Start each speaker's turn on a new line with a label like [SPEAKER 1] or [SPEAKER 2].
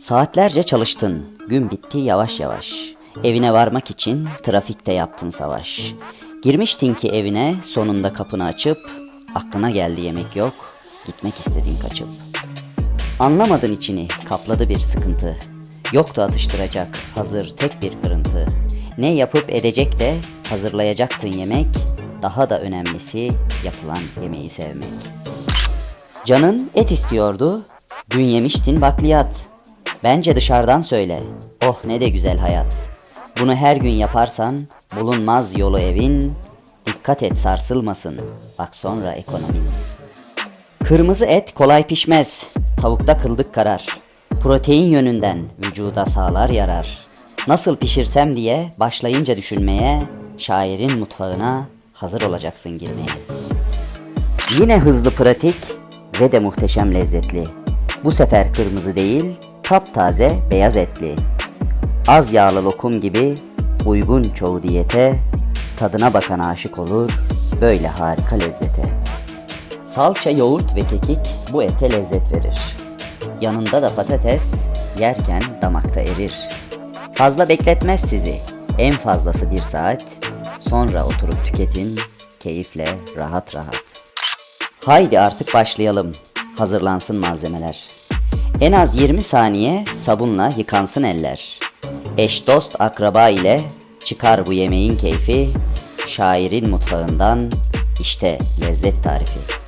[SPEAKER 1] Saatlerce çalıştın, gün bitti yavaş yavaş. Evine varmak için trafikte yaptın savaş. Girmiştin ki evine sonunda kapını açıp, aklına geldi yemek yok, gitmek istedin kaçıp. Anlamadın içini, kapladı bir sıkıntı. Yoktu atıştıracak, hazır tek bir kırıntı. Ne yapıp edecek de hazırlayacaktın yemek, daha da önemlisi yapılan yemeği sevmek. Canın et istiyordu, dün yemiştin bakliyat. Bence dışarıdan söyle, oh ne de güzel hayat. Bunu her gün yaparsan, bulunmaz yolu evin, dikkat et sarsılmasın, bak sonra ekonomin. Kırmızı et kolay pişmez. Tavukta kıldık karar. Protein yönünden vücuda sağlar yarar. Nasıl pişirsem diye başlayınca düşünmeye, şairin mutfağına hazır olacaksın girmeye. Yine hızlı pratik ve de muhteşem lezzetli. Bu sefer kırmızı değil, taptaze beyaz etli. Az yağlı lokum gibi uygun çoğu diyete, tadına bakan aşık olur böyle harika lezzete. Salça, yoğurt ve kekik bu ete lezzet verir. Yanında da patates yerken damakta erir. Fazla bekletmez sizi. En fazlası bir saat. Sonra oturup tüketin keyifle rahat rahat. Haydi artık başlayalım. Hazırlansın malzemeler. En az 20 saniye sabunla yıkansın eller. Eş dost akraba ile çıkar bu yemeğin keyfi. Şairin mutfağından işte lezzet tarifi.